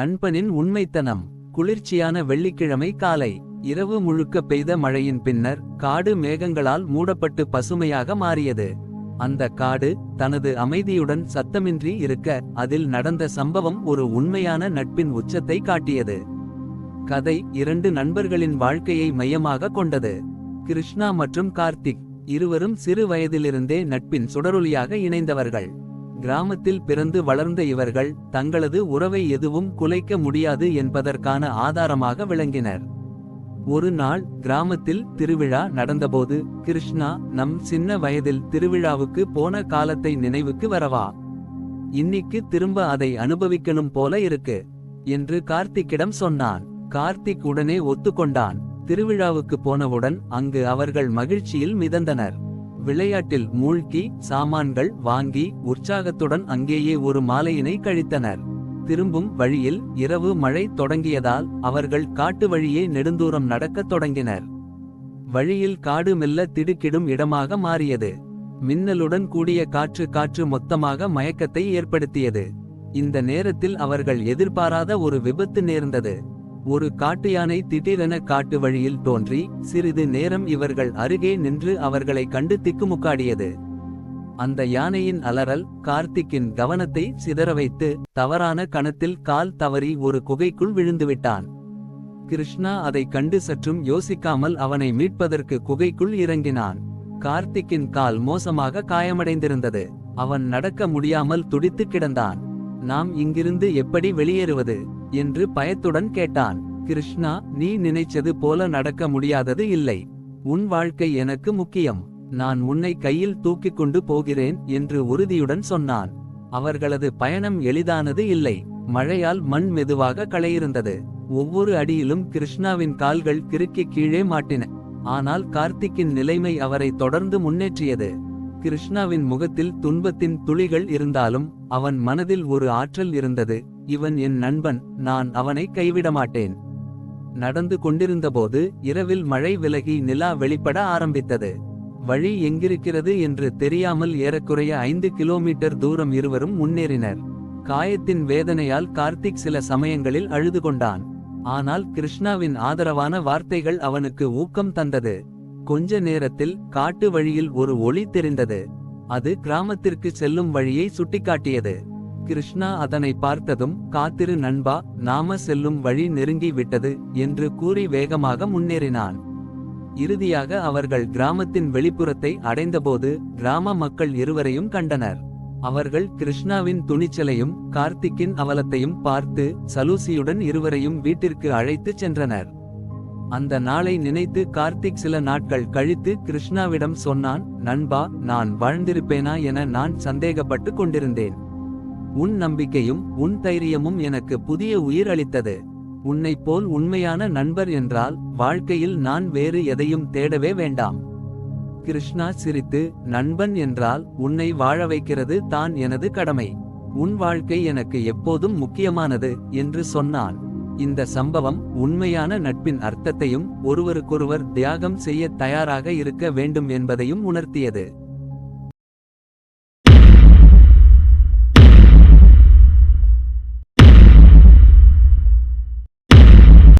நண்பனின் உண்மைத்தனம். குளிர்ச்சியான வெள்ளிக்கிழமை காலை. இரவு முழுக்க பெய்த மழையின் பின்னர் காடு மேகங்களால் மூடப்பட்டு பசுமையாக மாறியது. அந்த காடு தனது அமைதியுடன் சத்தமின்றி இருக்க அதில் நடந்த சம்பவம் ஒரு உண்மையான நட்பின் உச்சத்தை காட்டியது. கதை இரண்டு நண்பர்களின் வாழ்க்கையை மையமாக கொண்டது. கிருஷ்ணா மற்றும் கார்த்திக் இருவரும் சிறு வயதிலிருந்தே நட்பின் சுடரொலியாக இணைந்தவர்கள். கிராமத்தில் பிறந்து வளர்ந்த இவர்கள் தங்களது உறவை எதுவும் குலைக்க முடியாது என்பதற்கான ஆதாரமாக விளங்கினர். ஒரு நாள் கிராமத்தில் திருவிழா நடந்தபோது கிருஷ்ணா நம் சின்ன வயதில் திருவிழாவுக்கு போன காலத்தை நினைவுக்கு வரவா? இன்னிக்கு திரும்ப அதை அனுபவிக்கணும் போல இருக்கு என்று கார்த்திக்கிடம் சொன்னான். கார்த்திக் உடனே ஒத்துக்கொண்டான். திருவிழாவுக்கு போனவுடன் அங்கு அவர்கள் மகிழ்ச்சியில் மிதந்தனர். விளையாட்டில் மூழ்கி சாமான்கள் வாங்கி உற்சாகத்துடன் அங்கேயே ஒரு மாலையினை கழித்தனர். திரும்பும் வழியில் இரவு மழை தொடங்கியதால் அவர்கள் காட்டு வழியே நெடுந்தூரம் நடக்கத் தொடங்கினர். வழியில் காடு மெல்ல திடுக்கிடும் இடமாக மாறியது. மின்னலுடன் கூடிய காற்று காற்று மொத்தமாக மயக்கத்தை ஏற்படுத்தியது. இந்த நேரத்தில் அவர்கள் எதிர்பாராத ஒரு விபத்து நேர்ந்தது. ஒரு காட்டு யானை திடீரென காட்டு வழியில் தோன்றி சிறிது நேரம் இவர்கள் அருகே நின்று அவர்களை கண்டு திக்குமுக்காடியது. அந்த யானையின் அலறல் கார்த்திக்கின் கவனத்தை சிதற வைத்து தவறான கணத்தில் கால் தவறி ஒரு குகைக்குள் விழுந்துவிட்டான். கிருஷ்ணா அதைக் கண்டு சற்றும் யோசிக்காமல் அவனை மீட்பதற்கு குகைக்குள் இறங்கினான். கார்த்திக்கின் கால் மோசமாக காயமடைந்திருந்தது. அவன் நடக்க முடியாமல் துடித்து கிடந்தான். நாம் இங்கிருந்து எப்படி வெளியேறுவது? என்று பயத்துடன் கேட்டான். கிருஷ்ணா நீ நினைச்சது போல நடக்க முடியாதது இல்லை. உன் வாழ்க்கை எனக்கு முக்கியம். நான் உன்னை கையில் தூக்கிக் கொண்டு போகிறேன் என்று உறுதியுடன் சொன்னான். அவர்களது பயணம் எளிதானது இல்லை. மழையால் மண் மெதுவாக களையிருந்தது. ஒவ்வொரு அடியிலும் கிருஷ்ணாவின் கால்கள் கிறுக்கி கீழே மாட்டின. ஆனால் கார்த்திக்கின் நிலைமை அவரை தொடர்ந்து முன்னேற்றியது. கிருஷ்ணாவின் முகத்தில் துன்பத்தின் துளிகள் இருந்தாலும் அவன் மனதில் ஒரு ஆற்றல் இருந்தது. இவன் என் நண்பன் நான் அவனை கைவிடமாட்டேன். நடந்து கொண்டிருந்தபோது இரவில் மழை விலகி நிலா வெளிப்பட ஆரம்பித்தது. வழி எங்கிருக்கிறது என்று தெரியாமல் ஏறக்குறைய ஐந்து கிலோமீட்டர் தூரம் இருவரும் முன்னேறினர். காயத்தின் வேதனையால் கார்த்திக் சில சமயங்களில் அழுது கொண்டான். ஆனால் கிருஷ்ணாவின் ஆதரவான வார்த்தைகள் அவனுக்கு ஊக்கம் தந்தது. கொஞ்ச நேரத்தில் காட்டு வழியில் ஒரு ஒளி தெரிந்தது. அது கிராமத்திற்கு செல்லும் வழியை சுட்டிக்காட்டியது. கிருஷ்ணா அதனை பார்த்ததும் காத்திரு நண்பா நாம செல்லும் வழி நெருங்கி விட்டது என்று கூறி வேகமாக முன்னேறினான். இறுதியாக அவர்கள் கிராமத்தின் வெளிப்புறத்தை அடைந்தபோது கிராம மக்கள் இருவரையும் கண்டனர். அவர்கள் கிருஷ்ணாவின் துணிச்சலையும் கார்த்திக்கின் அவலத்தையும் பார்த்து சலூசியுடன் இருவரையும் வீட்டிற்கு அழைத்துச் சென்றனர். அந்த நாளை நினைத்து கார்த்திக் சில நாட்கள் கழித்து கிருஷ்ணாவிடம் சொன்னான் நண்பா நான் வாழ்ந்திருப்பேனா என நான் சந்தேகப்பட்டு கொண்டிருந்தேன். உன் நம்பிக்கையும் உன் தைரியமும் எனக்கு புதிய உயிர் அளித்தது உன்னைப் போல் உண்மையான நண்பர் என்றால் வாழ்க்கையில் நான் வேறு எதையும் தேடவே வேண்டாம். கிருஷ்ணா சிரித்து நண்பன் என்றால் உன்னை வாழ வைக்கிறது தான் எனது கடமை. உன் வாழ்க்கை எனக்கு எப்போதும் முக்கியமானது என்று சொன்னான். இந்த சம்பவம் உண்மையான நட்பின் அர்த்தத்தையும் ஒருவருக்கொருவர் தியாகம் செய்ய தயாராக இருக்க வேண்டும் என்பதையும் உணர்த்தியது.